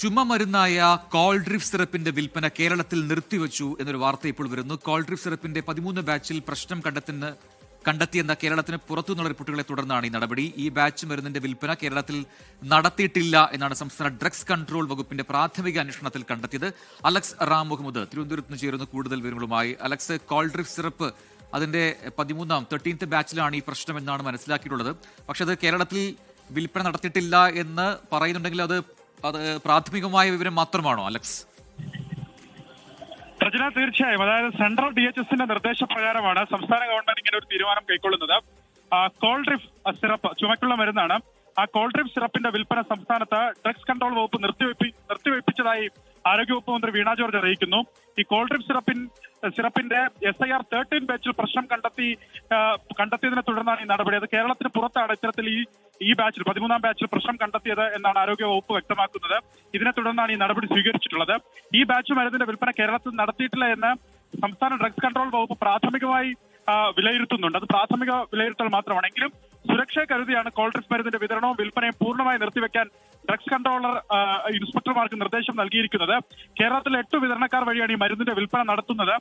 ചുമ മരുന്നായ കോൾഡ്രിഫ് സിറപ്പിന്റെ വിൽപ്പന കേരളത്തിൽ നിർത്തിവെച്ചു എന്നൊരു വാർത്ത ഇപ്പോൾ വരുന്നു. കോൾഡ്രിഫ് സിറപ്പിന്റെ പതിമൂന്ന് ബാച്ചിൽ പ്രശ്നം കണ്ടെത്തുന്ന കണ്ടെത്തിയെന്ന കേരളത്തിന് പുറത്തുനിന്നുള്ള റിപ്പോർട്ടുകളെ തുടർന്നാണ് ഈ നടപടി. ഈ ബാച്ച് മരുന്നിന്റെ വിൽപ്പന കേരളത്തിൽ നടത്തിയിട്ടില്ല എന്നാണ് സംസ്ഥാന ഡ്രഗ്സ് കൺട്രോൾ വകുപ്പിന്റെ പ്രാഥമിക അന്വേഷണത്തിൽ കണ്ടെത്തിയത്. അലക്സ് റാം മുഹമ്മദ് തിരുവനന്തപുരത്ത് നിന്ന് ചേരുന്ന കൂടുതൽ വിവരങ്ങളുമായി. അലക്സ് കോൾഡ്രിഫ് സിറപ്പ് അതിന്റെ പതിമൂന്നാം തേർട്ടീൻത്ത് ബാച്ചിലാണ് ഈ പ്രശ്നം എന്നാണ് മനസ്സിലാക്കിയിട്ടുള്ളത്. പക്ഷെ അത് കേരളത്തിൽ വിൽപ്പന നടത്തിയിട്ടില്ല എന്ന് പറയുന്നുണ്ടെങ്കിൽ അത് അത് പ്രാഥമികമായ വിവരം മാത്രമാണോ അലക്സ്? രചന തീർച്ചയായും. അതായത് സെൻട്രൽ ഡി എച്ച് എസിന്റെ നിർദ്ദേശപ്രകാരമാണ് സംസ്ഥാന ഗവൺമെന്റ് ഇങ്ങനെ ഒരു തീരുമാനം കൈക്കൊള്ളുന്നത്. കോൾഡ്രിഫ് സിറപ്പ് ചുമക്കുള്ള മരുന്നാണ്. ആ കോൾഡ്രിഫ് സിറപ്പിന്റെ വിൽപ്പന സംസ്ഥാനത്ത് ഡ്രഗ്സ് കൺട്രോൾ വകുപ്പ് നിർത്തിവെപ്പി നിർത്തിവെപ്പിച്ചതായി ആരോഗ്യവകുപ്പ് മന്ത്രി വീണ ജോർജ് അറിയിക്കുന്നു. ഈ കോൾ ഡ്രിപ്പ് സിറപ്പിൻ സിറപ്പിന്റെ എസ് ഐ ആർ തേർട്ടീൻ ബാച്ചിൽ പ്രശ്നം കണ്ടെത്തി കണ്ടെത്തിയതിനെ തുടർന്നാണ് ഈ നടപടി. അത് കേരളത്തിന് പുറത്താണ് ഇത്തരത്തിൽ ഈ ഈ ബാച്ചിൽ പതിമൂന്നാം ബാച്ചിൽ പ്രശ്നം കണ്ടെത്തിയത് എന്നാണ് ആരോഗ്യ വകുപ്പ് വ്യക്തമാക്കുന്നത്. ഇതിനെ തുടർന്നാണ് ഈ നടപടി സ്വീകരിച്ചിട്ടുള്ളത്. ഈ ബാച്ച് മരുന്നിന്റെ വിൽപ്പന കേരളത്തിൽ നടത്തിയിട്ടില്ല എന്ന് സംസ്ഥാന ഡ്രഗ്സ് കൺട്രോൾ വകുപ്പ് പ്രാഥമികമായി വിലയിരുത്തുന്നുണ്ട്. അത് പ്രാഥമിക വിലയിരുത്തൽ മാത്രമാണ് എങ്കിലും സുരക്ഷ കരുതിയാണ് കോൾ ഡ്രഗ്സ് മരുന്നിന്റെ വിതരണവും വിൽപ്പനയും പൂർണമായി നിർത്തിവെക്കാൻ ഡ്രഗ്സ് കൺട്രോളർ ഇൻസ്പെക്ടർമാർക്ക് നിർദ്ദേശം നൽകിയിരിക്കുന്നത്. കേരളത്തിലെ എട്ട് വിതരണക്കാർ വഴിയാണ് ഈ മരുന്നിന്റെ വിൽപ്പന നടത്തുന്നത്.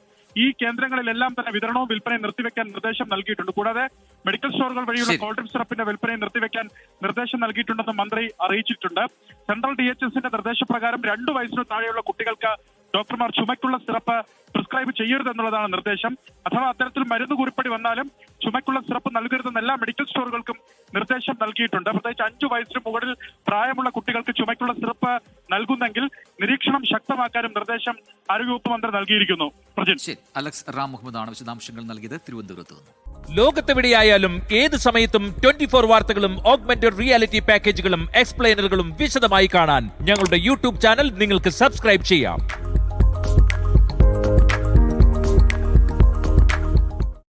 ഈ കേന്ദ്രങ്ങളിലെല്ലാം തന്നെ വിതരണവും വിൽപ്പനയും നിർത്തിവെക്കാൻ നിർദ്ദേശം നൽകിയിട്ടുണ്ട്. കൂടാതെ മെഡിക്കൽ സ്റ്റോറുകൾ വഴിയുള്ള കോൾ കോൾഡ്രിഫ് സിറപ്പിന്റെ വിൽപ്പനയും നിർത്തിവെക്കാൻ നിർദ്ദേശം നൽകിയിട്ടുണ്ടെന്ന് മന്ത്രി അറിയിച്ചിട്ടുണ്ട്. സെൻട്രൽ ഡി എച്ച് എസിന്റെ നിർദ്ദേശപ്രകാരം രണ്ടു വയസ്സിനു താഴെയുള്ള കുട്ടികൾക്ക് ഡോക്ടർമാർ ചുമക്കുള്ള സിറപ്പ് പ്രിസ്ക്രൈബ് ചെയ്യരുത് എന്നുള്ളതാണ് നിർദ്ദേശം. അഥവാ അത്തരത്തിൽ മരുന്ന് കുറിപ്പടി വന്നാലും ചുമയ്ക്കുള്ള സിറപ്പ് നൽകരുതെന്ന് എല്ലാ മെഡിക്കൽ സ്റ്റോറുകൾക്കും നിർദ്ദേശം നൽകിയിട്ടുണ്ട്. പ്രത്യേകിച്ച് അഞ്ചു വയസ്സിന് മുകളിൽ പ്രായമുള്ള കുട്ടികൾക്ക് ചുമയ്ക്കുള്ള സിറപ്പ് നൽകുന്നെങ്കിൽ നിരീക്ഷണം ശക്തമാക്കാനും നിർദ്ദേശം ആരോഗ്യവകുപ്പ് മന്ത്രി നൽകിയിരിക്കുന്നു. അലക്സ് റാം മുഹമ്മദ് ആണ് വിശദാംശങ്ങൾ നൽകിയത്. തിരുവനന്തപുരത്ത് നിന്ന്. ലോകത്തെവിടെയായാലും ഏത് സമയത്തും ട്വന്റി ഫോർ വാർത്തകളും ഓഗ്മെന്റഡ് റിയാലിറ്റി പാക്കേജുകളും എക്സ്പ്ലെയിനറുകളും വിശദമായി കാണാൻ ഞങ്ങളുടെ യൂട്യൂബ് ചാനൽ നിങ്ങൾക്ക് സബ്സ്ക്രൈബ് ചെയ്യാം.